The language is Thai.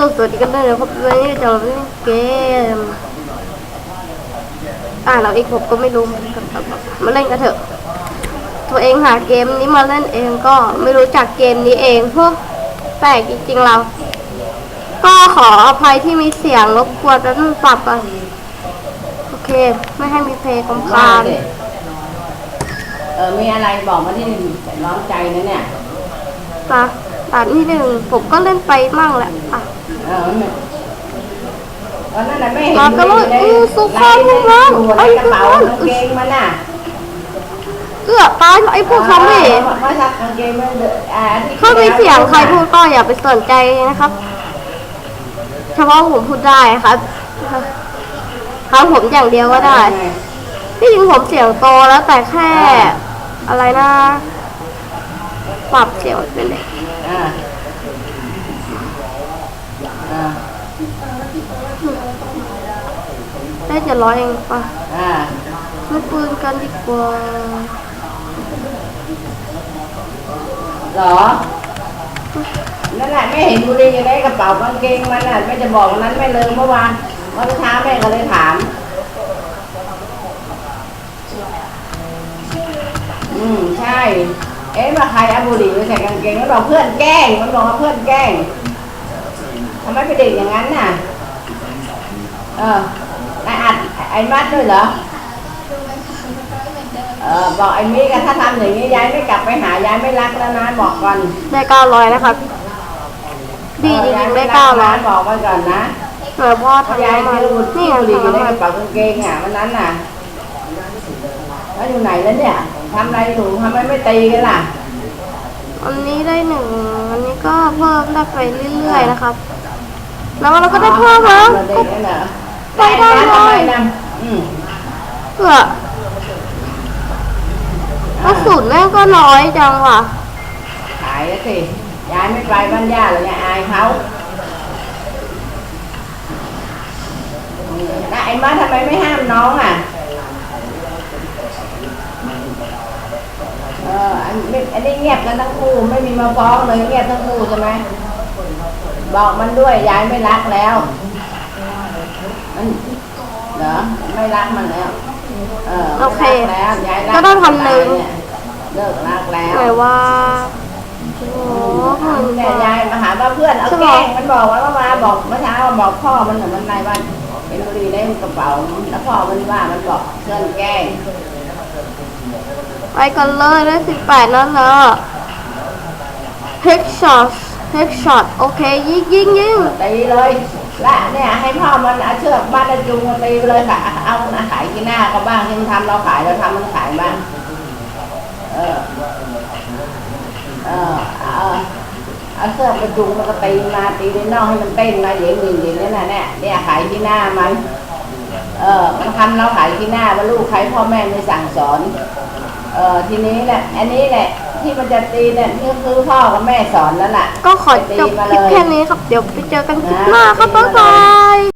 ลสวัสดีกันด้วยนะครับวันนี้จะมาเล่นเกม อ่าเราอีกผมก็ไม่รู้มาเล่นกันเถอะ ตัวเองหาเกมนี้มาเล่นเองก็ไม่รู้จักเกมนี้เองพวกแปลกจริงๆเรา ก็ขออภัยที่มีเสียงรบกวนแล้วต้องปรับอะโอเค ไม่ให้มีเพลงกำคาญเออมีอะไรบอกมาที่ร้อนใจนะเนี่ยนะด่านที่หนึ่งผมก็เล่นไปมั่งแหละอะ เออวันนั้นน่ะไม่เห็นมาก็เลยในอู้สู้ในข้ามในพวกเราอยู่ในไอ้กระเป๋าพวกเรากางเกงมันน่ะเอื้อตายไอ้พวกซอมบี้เมาซักกางเกงมันเดอะอ่าที่ถ้ามีเสียงใครพูดก็อย่าไปสนใจนะครับ เฉพาะผมพูดได้ครับครับผมอย่างเดียวก็ได้ที่จริงผมเสียงโตแล้วแต่แค่ อะไรนะ ปรับเสียงเป็นเด็ก อ่าอ่า ได้จะร้อยเองปะอ่าไม่ปืนกันดีกว่า เหรอ นั่นแหละไม่เห็นบุหรี่อยู่ในกระเป๋ากางเกงมันน่ะไม่จะบอกวันนั้นไม่เลยเมื่อวานเมื่อเช้าแม่ก็เลยถาม อืมใช่ เอ๊ะว่าใครเอาบุหรี่ไปใส่กางเกงมันบอกเพื่อนแกล้ง มันบอกว่าเพื่อนแกล้ง ทำไมไปเด็กอย่างนั้นน่ะ เออนายอัดไอ้มัดด้วยเหรอ เออบอกไอ้มิกอะถ้าทำอย่างนี้ยายไม่กลับไปหายายไม่รักแล้วนะบอกก่อนได้เก้าร้อยนะครับ ดีจริงๆได้เก้าร้อยบอกไว้ก่อนนะเผื่อพ่อเพราะทำยายน้ำมัไม่นรู้นี่ที่ไงบุหรี่อยู่ในทำน้ำมันกระเป๋ากางเกงอะวันนั้นน่ะแล้วอยู่ไหนแล้วเนี่ยทำอะไรถูกทำไมไม่ตีกันล่ะอันนี้ได้หนึ่งอันนี้ก็เพิ่มได้ไปเรื่อยๆนะครับ แล้วเราก็ได้เพิ่มแล้วไปได้เลยทำไมนะอืมเพื่อกระสุนแม่งก็น้อยจังว่ะขายแล้วสิยายไม่ไปบ้านย่าเลยยายอายเขาแล้วไอ้มาทำไมไม่ห้ามน้องอะเอออันนี้อันนี้เงียบกันทั้งคู่ไม่มีมาฟ้องเลยเงียบทั้งคู่ใช่ไหม บอกมันด้วยยายไม่รักแล้วมันเหรอไม่รักมันแล้ว เออโอเคไม่รักแล้วยายรักก็ต้องทำหนึ่งเยเลิกรักแล้วหมายว่าโอ้โหหมื่นกเนี่ยว่ายายมาหาว่าเพื่อนเอาใช่แกไหมล้งมันบอกว่ามาบอกเมื่อเช้าบอกพ่อมันน่ะมันในบ้านเป็นบุหรี่ในกระเป๋าแล้วพ่อมันว่ามันบอกเพื่อนแกล้งไปกันเลยได้สิบแปดนัดแล้วเฮกช็อตเฮกช็อตโอเค ยิงยิงยิงตีเลย และเนี่ยให้พ่อมันเอาเชือกบ้านจูงมาตีไปเลยค่ะ เอามาขายที่หน้าก็บ้างที่มันทำเราขายเราทำมันขายบ้างเออเออเอาเอาเชือกไปจูงมันก็ตีมาตีในน่องให้มันเต้นมาเยิงเยิงเยิงนั่นน่ะเนี่ยเนี่ยขายที่หน้ามัน เออมันทำเราขายที่หน้าว่าลูกใครพ่อแม่ไม่สั่งสอน เออทีนี้แหละอันนี้แหละ ที่มันจะตีเนี่ยนี่คือพ่อกับแม่สอนแล้วล่ะ ก็ขอจบคลิปแค่นี้ครับ เดี๋ยวไปเจอกันคลิปหน้าครับบ๊ายบาย